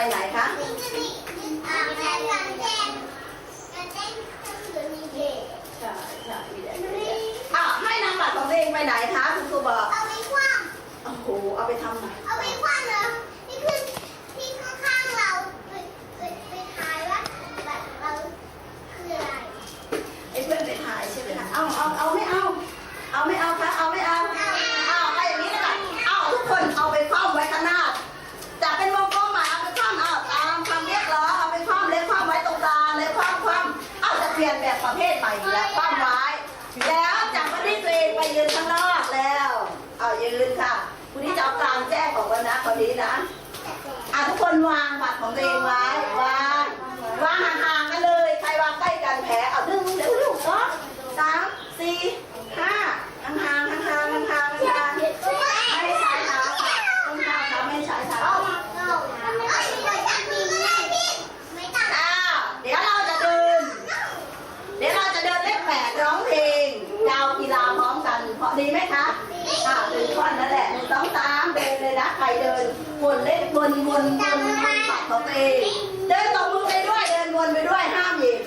ไปไหนคะใช่ใช่มีแต่มีแต่อะให้นำบัตรของตัวเองไปไหนคะคุณครูบอก เลยคว่ำคว่ำเอาจะเปลี่ยนแบบประเภทใหม่อีกแล้วคว่ำไว้แล้วจับมาที่ตัวเองไปยืนข้างนอกแล้ว เอายืนค่ะคุณนี้จะเอากลางแจ้งของวันนะคนนี้นะอะทุกคนวางบัตรของตัวเองไว้วางวางห่างๆกันเลย ใครวางใกล้กันแพ้เอาดึงเร็วๆสองสามสี่ห้าห่างๆห่างๆห่างๆห่างๆห่างๆไม่ใช้เท้าค่ะต้องเท้าครับไม่ใช้เท้า ไม่ตัด อ้าวเดี๋ยวเราจะเดิน เดี๋ยวเราจะเดินเลขแปดร้องเพลงดาวกีฬาพร้อมกันเพราะดีไหมคะอ่าหนึ่งท่อนนั่นแหละหนึ่งสองสามเดินเลยนะใครเดินวนเล่นวนวนวนวนปัดของตัวเองเดินตบมือไปด้วยเดินวนไปด้วยห้ามหยิบ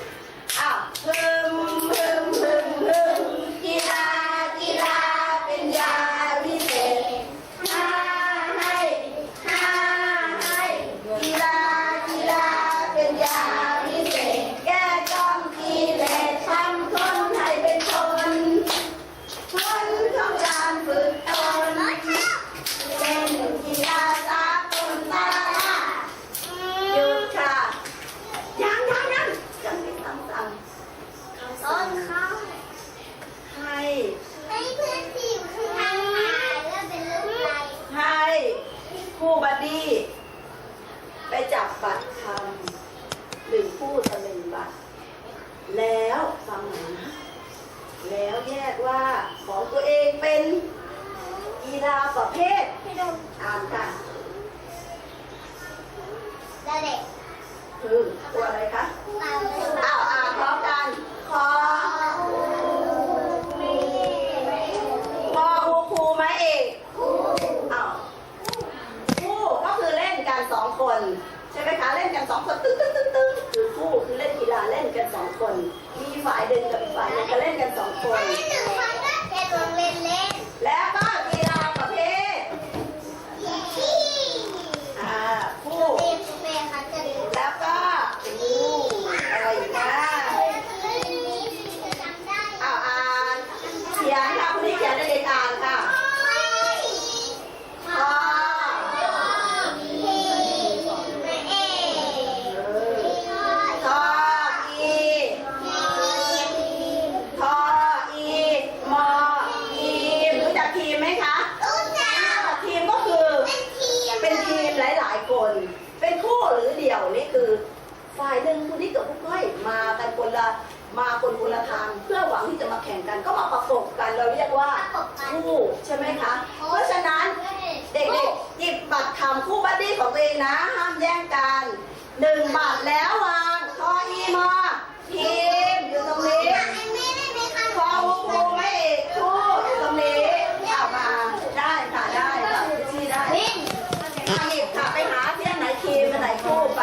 อ้าวเพิ่มเพิ่มเพิ่มเพิ่มกีฬากีฬาเป็นยาวิเศษห้าให้ห้าให้กีฬากีฬาเป็นยาวิเศษแก้กล้องกิเลสทำคนให้เป็นคนคนของการฝึกตนเป็นกีฬาสากลตาหยุดค่ะยังยังยังยังไม่สั่งสั่ง ต้นข้าว ให้ ให้เพื่อนที่อยู่ข้างๆหายว่าเป็นรูปอะไร ให้คู่บัดดี้ไปจับบัตรทำหนึ่งคู่ต่อหนึ่งบัตร แล้วฟังหน่อยนะแล้วแยกว่าของตัวเองเป็นกีฬาประเภทให้ดูอ่านค่ะแล้วเด็กคือตัวอะไรคะตามเลยอ้าวอ่านพร้อมกันคอคออูครูไหมเอกอ้าวคู่ก็คือเล่นกันสองคน ใช่ไหมคะเล่นกันสองคนตึ้งตึ้งตึ้งตึ้งคือคู่คือเล่นกีฬาเล่นกันสอง คน มีฝ่ายหนึ่งกับอีกฝ่ายหนึงก็เล่นกันสองคนให้หนึ่งคนก็แลงเล่นเล่นแล้วก็กีฬาประเภทอ่าคู่ แล้วก็อะไรอีกนะเล่ะจำได้อ้าอ่านเขียนค่ะคุณนี่เขียนได้เด็กอ่าน มเป็นทีมหลายๆคน เป็นคู่หรือเดี่ยวนี่คือ ฝ่ายหนึ่งคุณนี่กับผู้ก้อยมากันคนละมาคนคนละทางเพื่อหวังที่จะมาแข่งกัน ก็มาประกบกันเราเรียกว่าคู่ใช่ไหมคะ เพราะฉะนั้นเด็กๆหยิบบัตรคำคู่บัดดี้ของตัวเองนะ ห้ามแย่งกันหนึ่งบัตรแล้ววางทออีมอทีมอยู่ตรงนี้ ไม่ได้ไหมคะ คอวูครูไม่เอกคู่อยู่ตรงนี้เอามาได้ค่ะได้ค่ะที่ได้หยิบค่ะไปหาเที่ยงไหนทีมอันไหนคู่ไป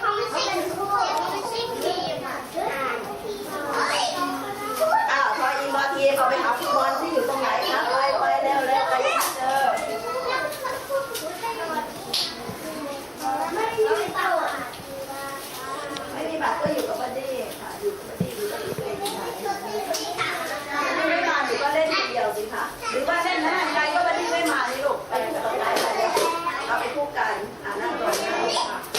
เขาไม่ใช่คู่ไม่ใช่ทีมอะเฮ้ย อ้าวท ออีเอาไปหาฟุตบอลที่อยู่ตรงไหนคะไปไปเร็วเร็วไปเจอไม่มีเต่าอะไม่มีบัตรก็อยู่กับบัดดี้ค่ะอยู่กับบัดดี้ดูว่าตัวเองอยู่ไหนไม่ไม่มาหรือว่าเล่นคนเดียวสิคะหรือว่าเล่นนะใครก็ไม่ได้ไม่มานี่ลูกไปกับใครไปเอาไปคู่กันอ่านั่งก่อนนะค่ะ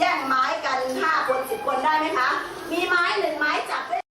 แย่งไม้กันห้าคนสิบคนได้ไหมคะ มีไม้หนึ่งไม้จับได้